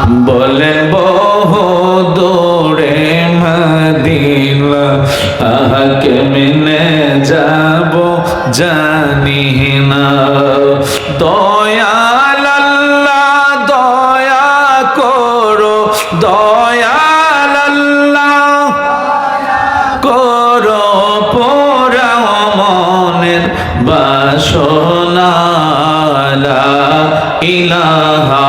বলেন বহু দূরে মদিনা। আহ কেমনে যাব জানি না। দয়াল আল্লাহ দয়া করো, দয়াল আল্লাহ করো পোড়াও মনের বাসনা। ইলাহা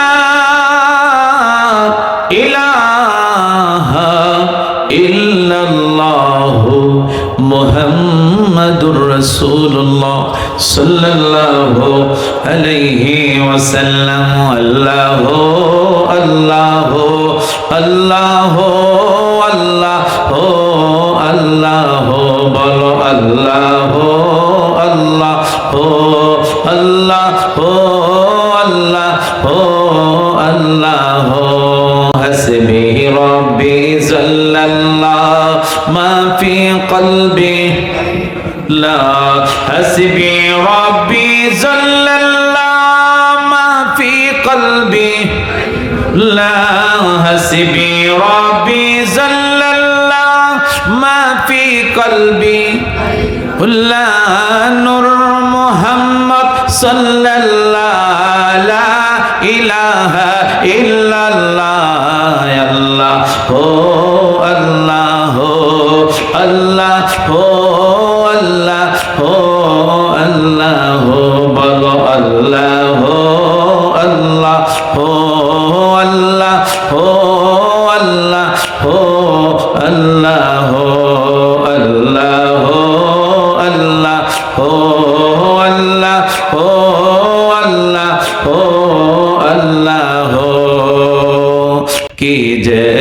মুহাম্মাদুর রাসূলুল্লাহ সাল্লাল্লাহু আলাইহি ওয়াসাল্লাম আল্লাহু আল্লাহু আল্লাহু আল্লাহু আল্লাহু বলো আল্লাহু আল্লাহু আল্লাহু আল্লাহু আল্লাহু হাসবি রব্বি জাল্লাল্লাহ মা ফি কলবি لا. حسبي ربي الله ما في قلبي. لا. حسبي ربي جل ما في قلبي. لا. نور محمد صلى الله لا إله إلا الله. يا الله.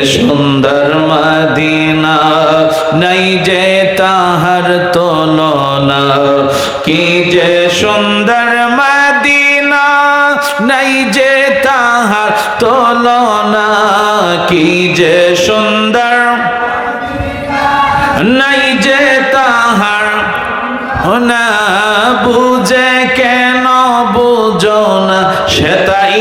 সুন্দর মদিনা, নাই যে তাহার তুলনা। কি যে সুন্দর মদিনা, নাই যে তাহার তুলনা। কি যে সুন্দর নাই যে তাহার না বুঝে কেন বুঝো না। সে তাই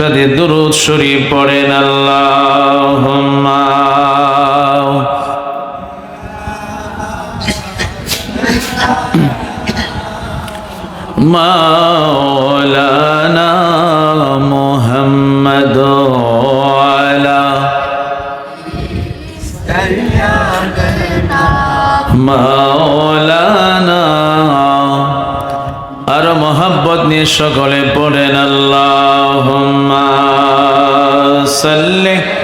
একসাথে দুরুদ শরীফ পড়েন আল্লাহ মোহাম্মদ মাওলানা। আর মোহাব্বত নিয়ে সকলে পড়েন আল্লাহ। وسلم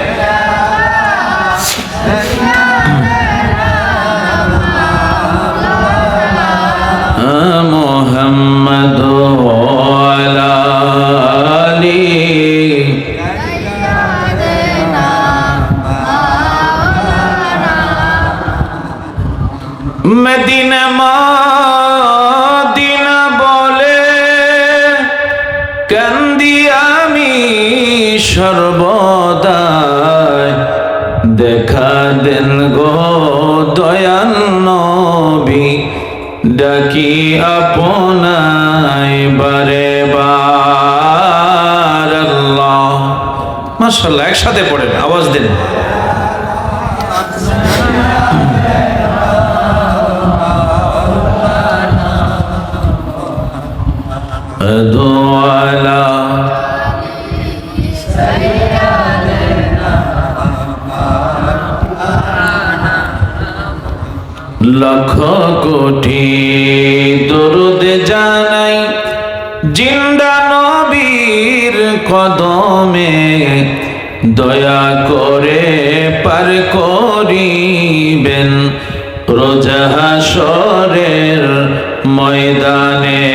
সর্বদাই দেখা দেন গো দয়াল নবী, ডাকি আপনাই বারে বার মাশাআল্লাহ, একসাথে পড়েন, আওয়াজ দেন। লক্ষ কোটি দরুদ জানাই জিন্দা নবীর কদমে। দয়া করে পার করিবেন রোজাহাসরের ময়দানে।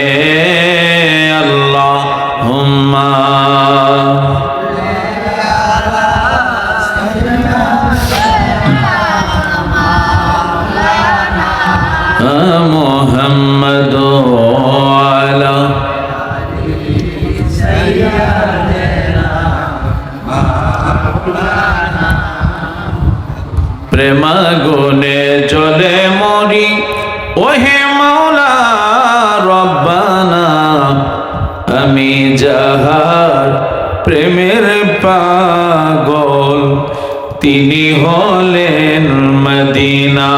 তিনি হলেন মদিনা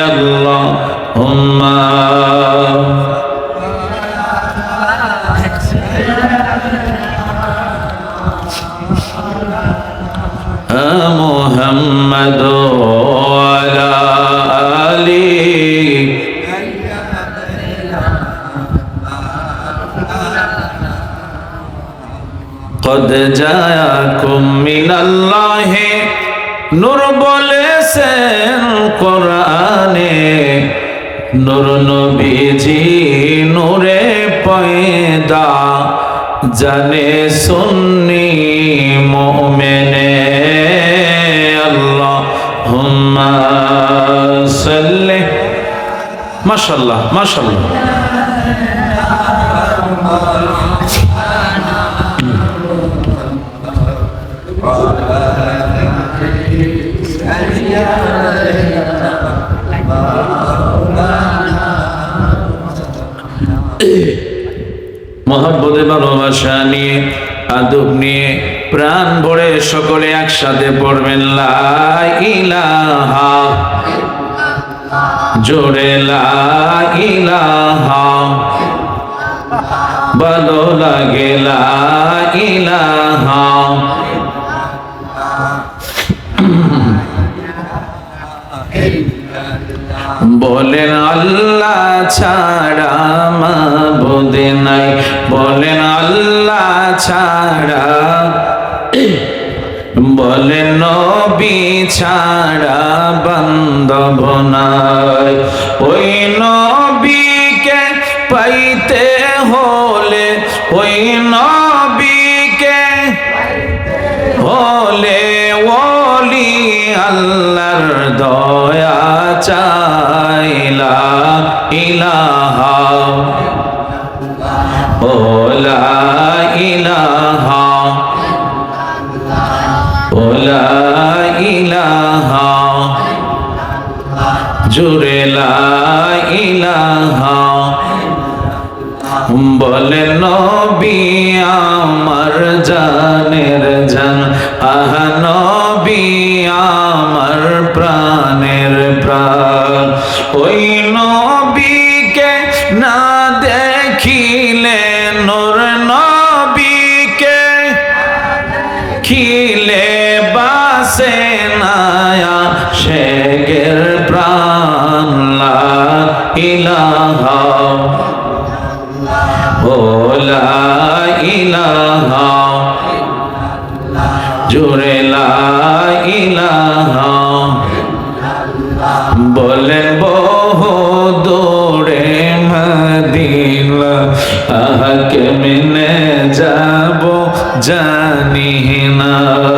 আল্লাহ মোহাম্মদ قد جاءكم من الله নূর বলেছেন কোরআনে নূর নবীজি নূরে পয়দা জানে সুন্নি মুমিনে আল্লাহ হুম্মা সাল্লি মাশাআল্লাহ মাশাআল্লাহ মহাব্বতে ভালোবাসা নিয়ে, আদব নিয়ে প্রাণ ভরে সকলে একসাথে পড়বেন, লা ইলাহা জোরে লাইলাহা ভালো লাগে, লা বলেন আল্লাহ ছাড়া মাবুদে নাই। বলেন আল্লাহ ছাড়া, বলেন নবী ছাড়া বান্ধব নাই। ওই নবীকে পাইতে হলে, ওই নবীকে হলে ওলি আল্লাহর দয়া চাইলা ওলা ইলাহা জুড়ে লা ইলাহা বলে নবী, আমার জানের জান। আহ নবী, আমার প্রাণের প্রাণ। ওই ইলাহা লা ইলাহা জোরে লা ইলাহা বলে বহু দূরে মদিনা আহকে মিনে যাব জানি না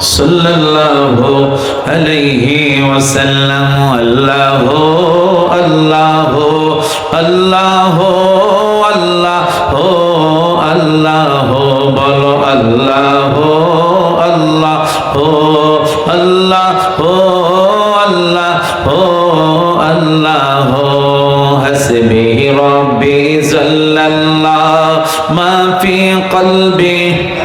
صلى الله عليه وسلم الله الله الله الله الله بل الله الله الله الله الله حسبي ربي صلى الله ما في قلبي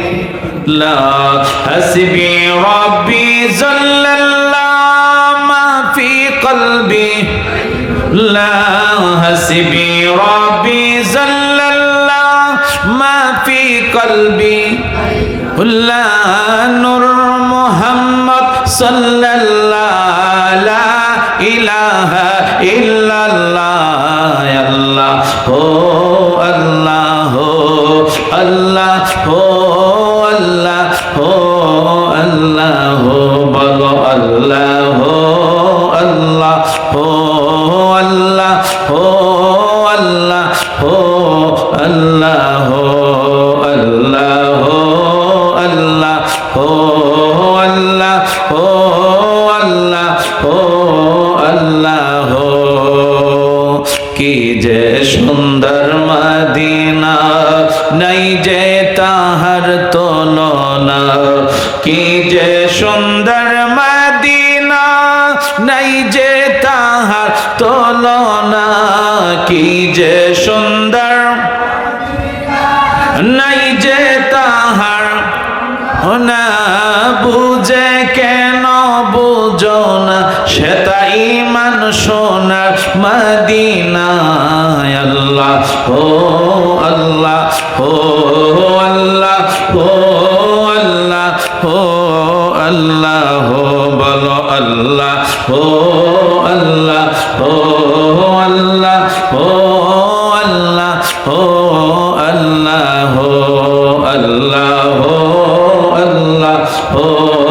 لا. حسبي ربي الله ما في قلبي. لا. حسبي ربي جل الله ما في قلبي. لا. نور محمد صلى الله لا إله إلا الله. يا الله. কি যে সুন্দর মদিনা, নাই যে তাহার তুলনা। কি যে সুন্দর মদিনা, নাই যে তাহার তুলনা। কি যে সুন্দর নাই যে তাহার না বুঝে কেন বুঝো না, সে সোনার মদিনায় আল্লাহ ও আল্লাহ ও আল্লাহ ও আল্লাহ ও আল্লাহ ও বলো আল্লাহ ও আল্লাহ ও আল্লাহ ও আল্লাহ ও আল্লাহ ও আল্লাহ ও আল্লাহ ও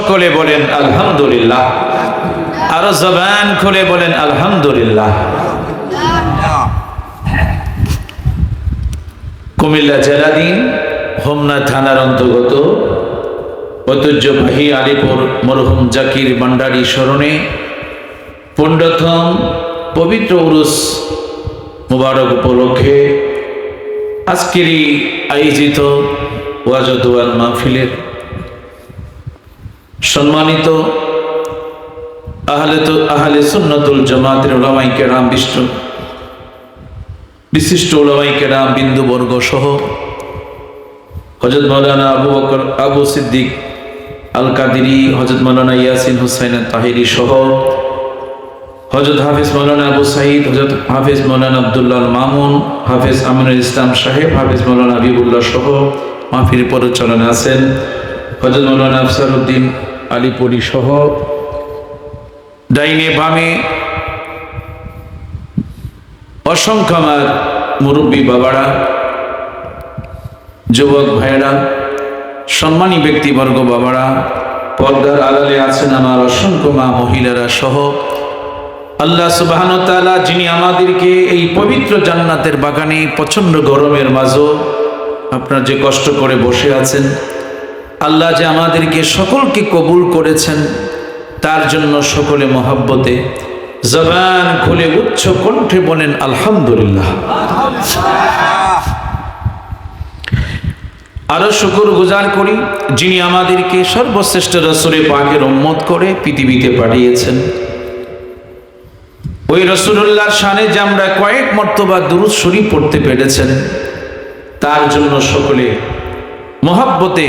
সকলে বলেন আলহামদুলিল্লাহ। আরও জবান খুলে বলেন আলহামদুলিল্লাহ। কুমিল্লা জেলাধীন হোমনা থানার অন্তর্গত ঐতিহ্যবাহী আলিপুর মরহুম জাকির ভান্ডারী স্মরণে পণ্ডতম পবিত্র উরুস মুবারক উপলক্ষে আজকেরই আয়োজিত ওয়াজদুয়ার মাহফিলের সম্মানিত আহলে আহলে সুন্নতুল জামাতের ওলামাই কেরাম বিষ্ণু বিশিষ্ট ওলামাই কেরাম, বিন্দুবর্গ সহ হজরত মৌলানা আবু বকর, আবু সিদ্দিক আল কাদিরি হজরত মৌলানা ইয়াসিন হুসাইন তাহিরি সহ হজরত হাফিজ মৌলানা আবু সাইদ হজরত হাফিজ মৌলানা আবদুল্লাহ মামুন, হাফিজ আমিনুল ইসলাম সাহেব, হাফিজ মৌলানা হাবিবুল্লাহ সহ মাহফির পরিচালনা আছেন হজরত মৌলানা আফসার উদ্দিন আলিপুরি সহ ডাইনে বামে অসংখ্য আমার মুরব্বী বাবারা, যুবক ভাইয়েরা, সম্মানী ব্যক্তিবর্গ বাবারা, পর্দার আড়ালে আছেন আমার অসংখ্য মা মহিলারা সহ আল্লাহ সুবাহান তাআলা যিনি আমাদেরকে এই পবিত্র জান্নাতের বাগানে প্রচণ্ড গরমের মাঝও আপনারা যে কষ্ট করে বসে আছেন আল্লাহ যে আমাদেরকে সকলকে কবুল করেছেন, তার জন্য সকলে মহাব্বতে জবান খুলে উচ্চ কণ্ঠে বলেন, আলহামদুলিল্লাহ। আরও শুকুর গুজার করি, যিনি আমাদেরকে সর্বশ্রেষ্ঠ রসুরে পাকের উম্মত করে পৃথিবীতে পাঠিয়েছেন। ওই রসুল্লাহর সানে যে আমরা কয়েক মর্তবা দুরুদ শরীফ পড়তে পেরেছেন, তার জন্য সকলে মহাব্বতে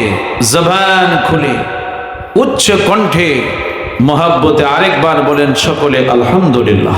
জবান খুলে উচ্চ কণ্ঠে মহাব্বতে আরেকবার বলেন সকলে আলহামদুলিল্লাহ।